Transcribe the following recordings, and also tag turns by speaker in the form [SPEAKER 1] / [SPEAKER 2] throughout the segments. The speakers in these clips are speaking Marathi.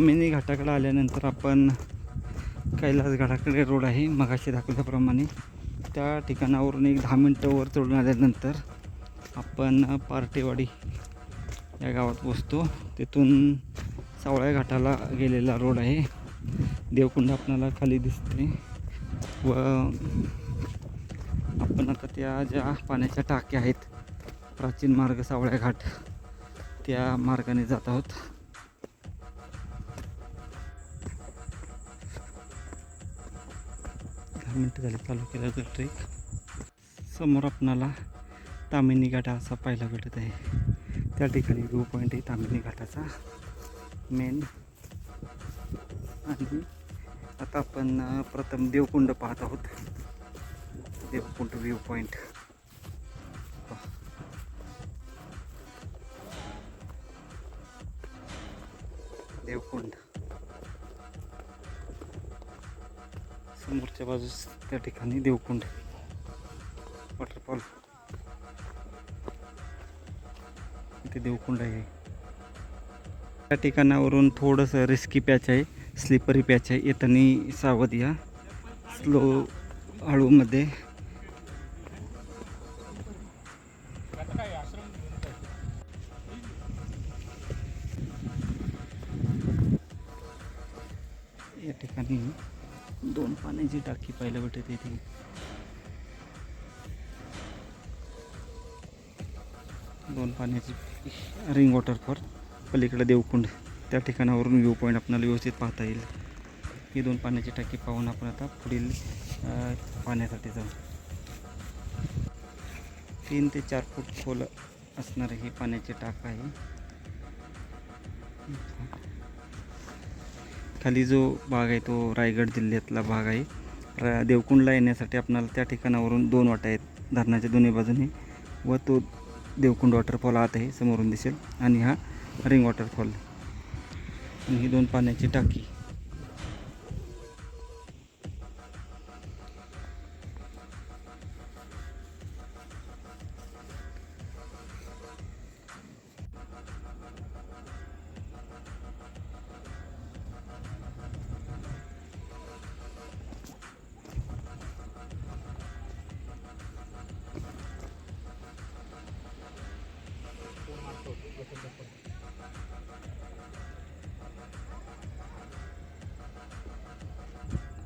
[SPEAKER 1] अमिनी घाटाकडे आल्यानंतर आपण कैलास घाटाकडे रोड आहे मगाशी दाखवल्याप्रमाणे. त्या ठिकाणावरून एक दहा मिनटं वर चढून आल्यानंतर आपण पार्टेवाडी या गावात पोचतो तिथून सावळ्या घाटाला गेलेला रोड आहे. देवकुंड आपणाला खाली दिसते. व आपण आता त्या ज्या पाण्याच्या टाक्या आहेत प्राचीन मार्ग सावळ्या घाट त्या मार्गाने जात आहोत. दहा मिनटं झाले चालू केला तर ट्रेक. समोर आपणाला तामिनी घाटा असा पाहायला भेटत आहे. त्या ठिकाणी व्ह्यू पॉईंट आहे तामिनी घाटाचा मेन आणि आता आपण प्रथम देवकुंड पाहत आहोत. देवकुंड व्ह्यू पॉईंट बाजूस त्या ठिकाणी देवकुंड वॉटरफॉल. इथे देवकुंड आहे. त्या ठिकाणावरून थोडंसं रिस्की पॅच आहे स्लिपरी पॅच आहे. येताना सावध या. स्लो हळूमध्ये दोन पाण्याची रिंग वॉटरफॉल पलीकडे देवकुंड. त्या ठिकाणावरून व्ह्यू पॉईंट आपल्याला व्यवस्थित पाहता येईल. ही दोन पाण्याची टाकी पाहून आपण आता पुढील पाण्यासाठी जाऊ. तीन ते चार फूट खोल असणारे ही पाण्याची टाक आहे. खाली जो भाग आहे तो रायगड जिल्ह्यातला भाग आहे. देवकुंडला येण्यासाठी आपणाला त्या ठिकाणावरून दोन वाटा आहेत. धरणाच्या दोन्ही बाजूने व तो देवकुंड वॉटरफॉल आत आहे समोरून दिसेल. आणि हा रिंग वॉटरफॉल आणि ही दोन पाण्याची टाकी.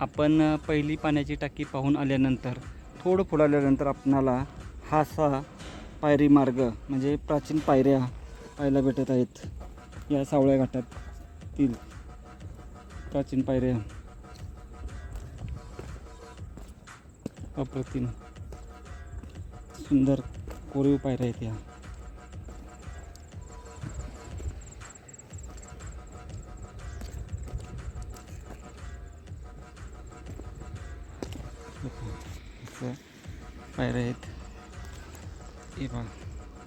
[SPEAKER 1] आपण पहिली पाण्याची टाकी पाहून आल्यानंतर थोडं पुढं आल्यानंतर आपणाला हा असा पायरी मार्ग म्हणजे प्राचीन पायऱ्या पाहायला भेटत आहेत. या सावळ्या घाटातील प्राचीन पायऱ्या. अप्रतिम सुंदर कोरीव पायऱ्या आहेत या. पायऱ्या आहेत. हे पहा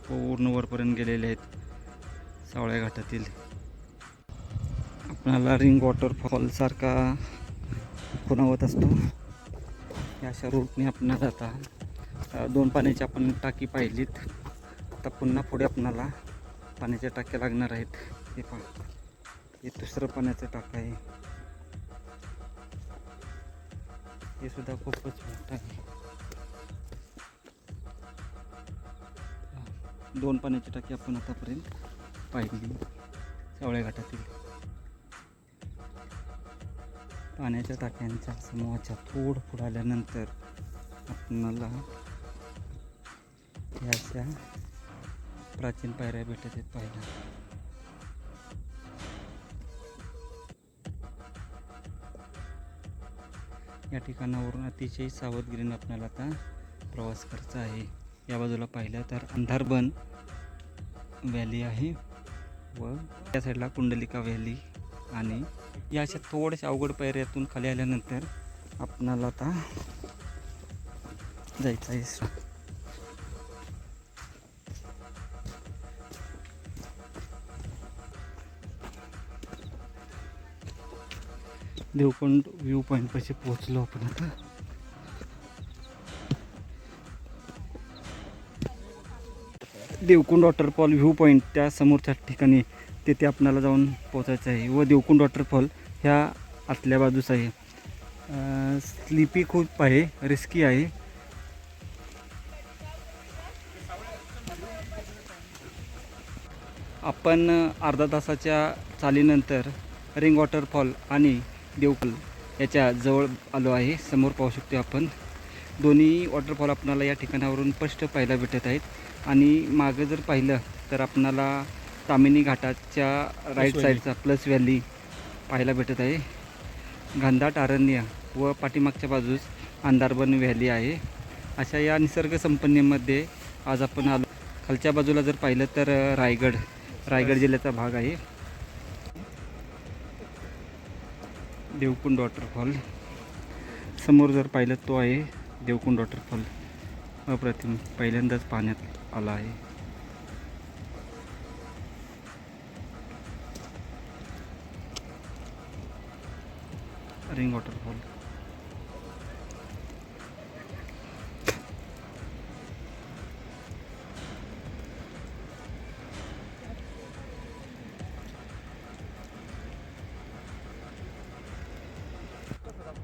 [SPEAKER 1] पूर्ण वरपर्यंत गेलेले आहेत सावळ्या घाटातील. आपणाला रिंग वॉटरफॉलसारखा खुणावत असतो. या अशा रूटने आपणाला जाता दोन पाण्याची आपण टाकी पाहिलीत. आता पुन्हा पुढे आपणाला पाण्याच्या टाक्या लागणार आहेत. हे पहा हे दुसरं पाण्याचं टाका आहे. हे सुद्धा खूपच मोठं आहे. दोन पाण्याची टाकी आपण आतापर्यंत पाहिली. सावळ्या घाटातील. पाण्याच्या टाक्यांच्या समूहाच्या थोड पुढं आल्यानंतर आपणाला या अशा प्राचीन पायऱ्या भेटत आहेत पाहिल्या या ठिकाणावरून अतिशय सावधगिरीने आपल्याला आता प्रवास करायचा आहे. या बाजूला पाहिलं तर अंधारबन व्हॅली आहे व त्या साईडला कुंडलिका व्हॅली आणि या अशा थोड्याशा अवघड पायऱ्यातून खाली आल्यानंतर आपणाला आता जायचं आहे. देवकोंड व्ह्यू पॉईंटपाशी पोहोचलो आपण आता. देवकुंड वॉटरफॉल व्ह्यू पॉईंट त्या समोरच्या ठिकाणी तेथे आपणाला जाऊन पोचायचं आहे. व देवकुंड वॉटरफॉल ह्या आतल्या बाजूस आहे. स्लिपी खूप आहे रिस्की आहे. आपण अर्धा तासाच्या चालीनंतर रिंग वॉटरफॉल आणि देवकुल याच्या जवळ आलो आहे. समोर पाहू शकतो आपण. दोन्ही वॉटरफॉल आपणाला या ठिकाणावरून स्पष्ट पाहायला भेटत आहेत. आणि मागं जर पाहिलं तर आपणाला तामिनी घाटाच्या राईट. साईडचा प्लस व्हॅली पाहायला भेटत आहे. घनदाट अरण्य व पाठीमागच्या बाजूस अंधारबन व्हॅली आहे. अशा या निसर्ग संपन्नेमध्ये आज आपण आलो. खालच्या बाजूला जर पाहिलं तर रायगड रायगड जिल्ह्याचा भाग आहे. देवकुंड वॉटरफॉल समोर जर पाहिलं तो आहे देवकुंड वॉटरफॉल अप्रतिम पहिल्यांदाच पाहण्यात. आला आहे. रिंग वॉटरफॉल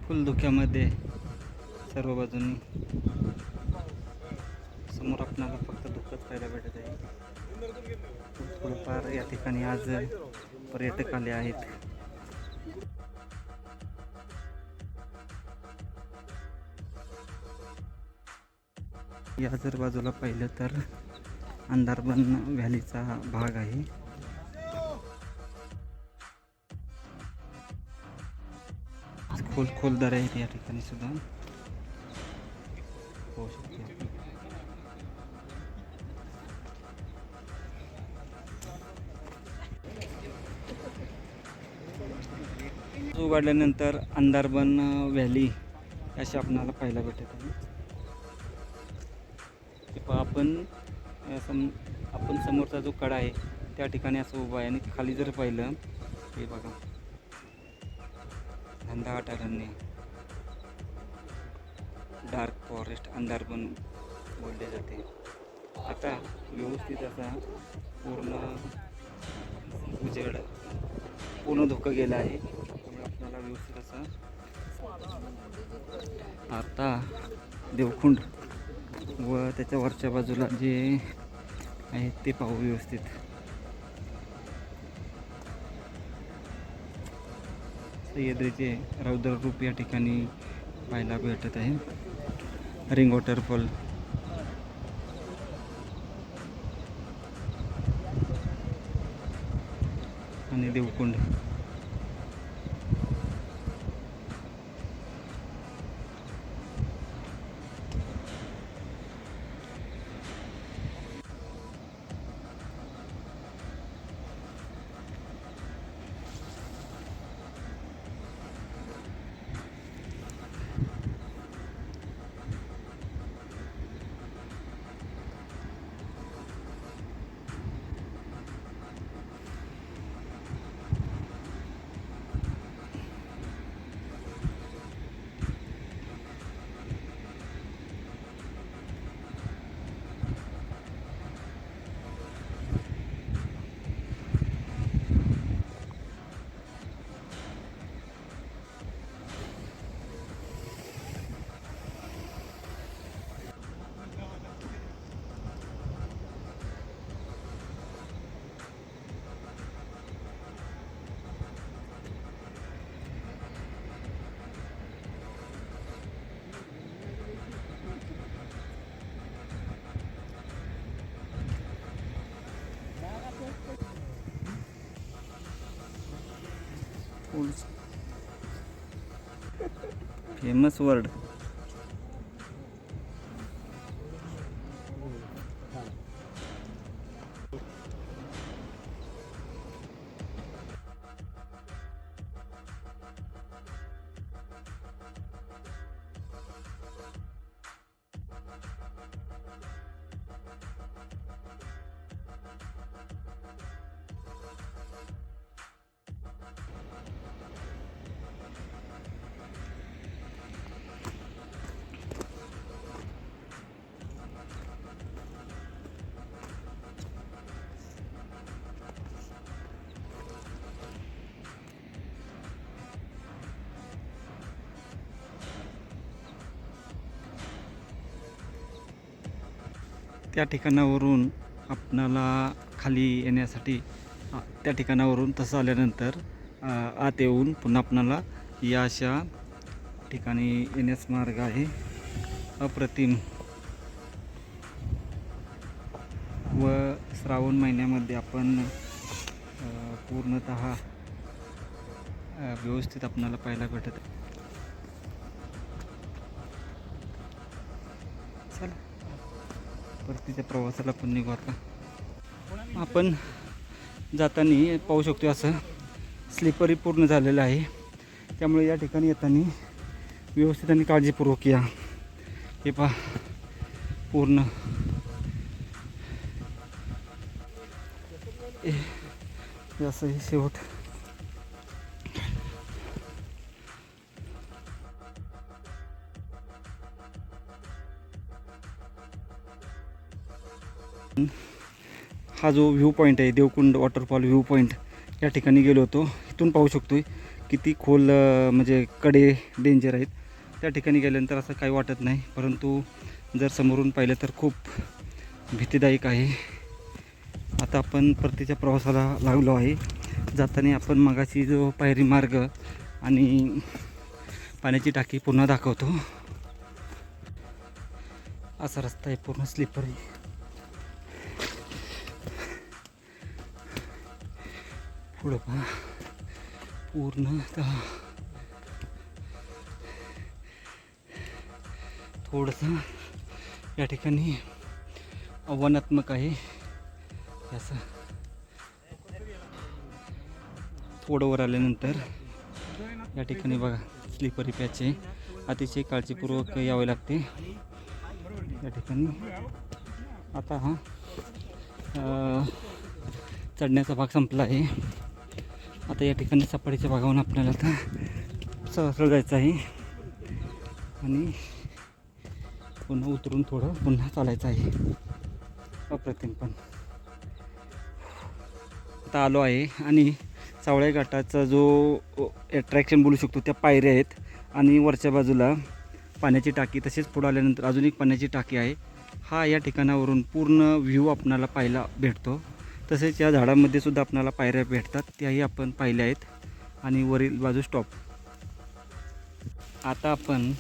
[SPEAKER 1] फुल धुक्यामध्ये सर्व बाजूंनी समोर आपल्याला फक्त धुकंच पाहायला भेटत आहे. थोडंफार या ठिकाणी आज पर्यटक आले आहेत. या जर बाजूला पाहिलं तर अंधारबन व्हॅलीचा भाग आहे. खोल खोल दऱ्या आहेत या ठिकाणी सुद्धा. होऊ शकतो. उघडल्यानंतर अंधारबन व्हॅली अशी आपणाला पाहायला भेटत. आहे हे आपण सम आपण समोरचा जो कडा आहे त्या ठिकाणी असं उभा आहे आणि खाली जर पाहिलं हे बघा. घनदाट अरण्य डार्क फॉरेस्ट अंधारबन बोलले जाते. आता व्यवस्थित असा पूर्ण उजेड पूर्ण धोकं गेलं आहे. व्यवस्थित असा आता देवखुंड व त्याच्या वरच्या बाजूला जे आहे ते पाहू व्यवस्थित. सह्याद्रीचे रौद्र रूप या ठिकाणी पाहायला भेटत आहे. रिंग वॉटरफॉल आणि देवकुंड फेमस वर्ड. त्या ठिकाणावरून आपणाला खाली येण्यासाठी त्या ठिकाणावरून तसं आल्यानंतर आत येऊन पुन्हा आपणाला या अशा ठिकाणी येण्यास मार्ग आहे. अप्रतिम. व श्रावण महिन्यामध्ये आपण पूर्णत व्यवस्थित आपणाला पाहायला भेटत परतीच्या प्रवासाला पण निघू आता. आपण जाताना पाहू शकतो असं स्लिपरी पूर्ण झालेलं आहे. त्यामुळे या ठिकाणी येताना व्यवस्थित आणि काळजीपूर्वक या. हे पहा पूर्ण. हे असं हे शेवट. हा जो व्ह्यू पॉईंट आहे देवकुंड वॉटरफॉल व्ह्यू पॉईंट या ठिकाणी गेलो होतो. इथून पाहू शकतो किती खोल म्हणजे कडे डेंजर आहेत. त्या ठिकाणी गेल्यानंतर असं काही वाटत नाही परंतु जर समोरून पाहिलं तर खूप भीतीदायक आहे. आता आपण परतीच्या प्रवासाला लागलो आहे. जाताना आपण मगाशी जो पायरी मार्ग आणि पाण्याची टाकी पुन्हा दाखवतो. असा रस्ता आहे पूर्ण स्लिपर आहे पुढं पहा. पूर्णत थोडंसं या ठिकाणी आव्हानात्मक आहे. याचं असं. थोडं वर आल्यानंतर या ठिकाणी बघा स्लीपरी पॅच आहे. अतिशय काळजीपूर्वक यावे लागते. या ठिकाणी. आता हा चढण्याचा भाग संपला आहे. आता या ठिकाणी सपाटीच्या भागावरून आपल्याला आता सरळ जायचं आहे. आणि पुन्हा उतरून थोडं पुन्हा चालायचं आहे. अप्रतिम पण. आता आलो आहे आणि सावळे घाटाचा जो अट्रॅक्शन बोलू शकतो त्या पायऱ्या आहेत. आणि वरच्या बाजूला पाण्याची टाकी तसेच पुढं आल्यानंतर अजून एक पाण्याची टाकी आहे. हा या ठिकाणावरून पूर्ण व्ह्यू आपणाला पाहायला भेटतो. तसेच या झाडामध्ये सुद्धा आपणाला पायऱ्या भेटतात त्याही आपण पाहिल्या आहेत. आणि वरील बाजू स्टॉप आता आपण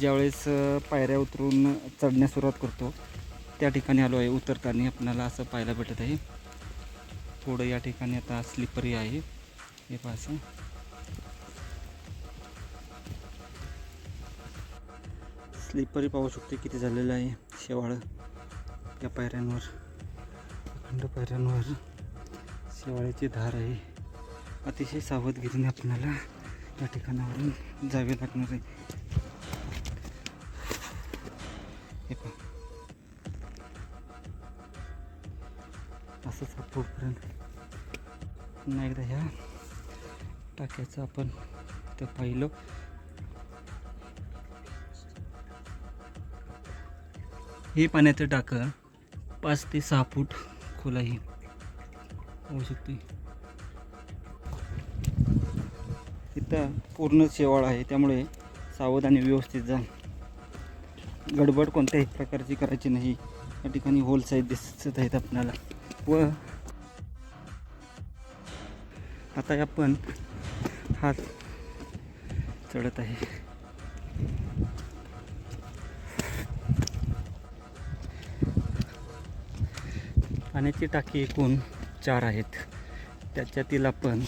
[SPEAKER 1] ज्यावेळेस पायऱ्या उतरून चढण्यास सुरुवात करतो त्या ठिकाणी आलो आहे. उतरताना आपल्याला असं पाहायला भेटत आहे. थोडं या ठिकाणी आता स्लिपरी आहे. हे पहा स्लिपरी पाहू शकतो किती झालेलं आहे शेवाळं या पायऱ्यांवर. अखंड पायऱ्यांवर शेवाळ्याची धार आहे. अतिशय सावधगिरीने आपल्याला या ठिकाणावरून जावे लागणार आहे. हे पहा. असंच हा पुढपर्यंत पुन्हा एकदा ह्या टाक्याचं आपण ते पाहिलं. हे पाण्याचं टाकं पाच ते सहा फूट खोल आहे होऊ शकते. इथं पूर्ण शेवाळ आहे त्यामुळे सावध आणि व्यवस्थित जा. गडबड कोणत्याही प्रकारची करायची नाही. या ठिकाणी होल साईज दिसत आहेत आपल्याला. व आता आपण हात चढत आहे. पाण्याची टाकी एकूण चार आहेत. त्याच्यातील आपण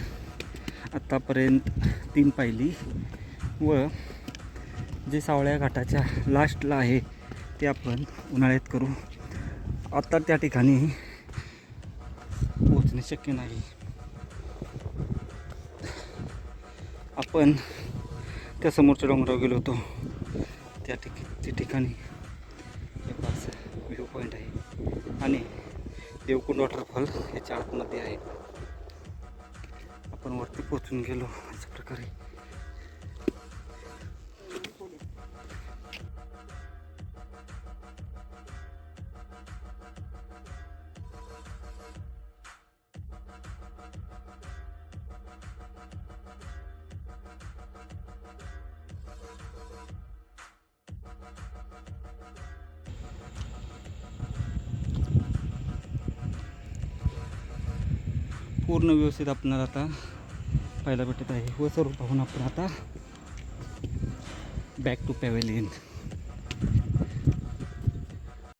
[SPEAKER 1] आत्तापर्यंत तीन पाहिली व जे सावळ्या घाटाच्या लास्टला आहे ते आपण उन्हाळ्यात करू. आता त्या ठिकाणी पोचणे शक्य नाही. आपण त्या समोरच्या डोंगरावर गेलो होतो. त्या ठिक त्या ठिकाणी हे व्ह्यू पॉईंट आहे. आणि देवकुंड वॉटरफॉल याच्या आतमध्ये आहे. आपण वरती पोचून गेलो अशा प्रकारे. पूर्ण व्यवस्थित आपणाला आता पाहायला भेटत आहे. व सर्व पाहून आपण आता बॅक टू पॅवेलियन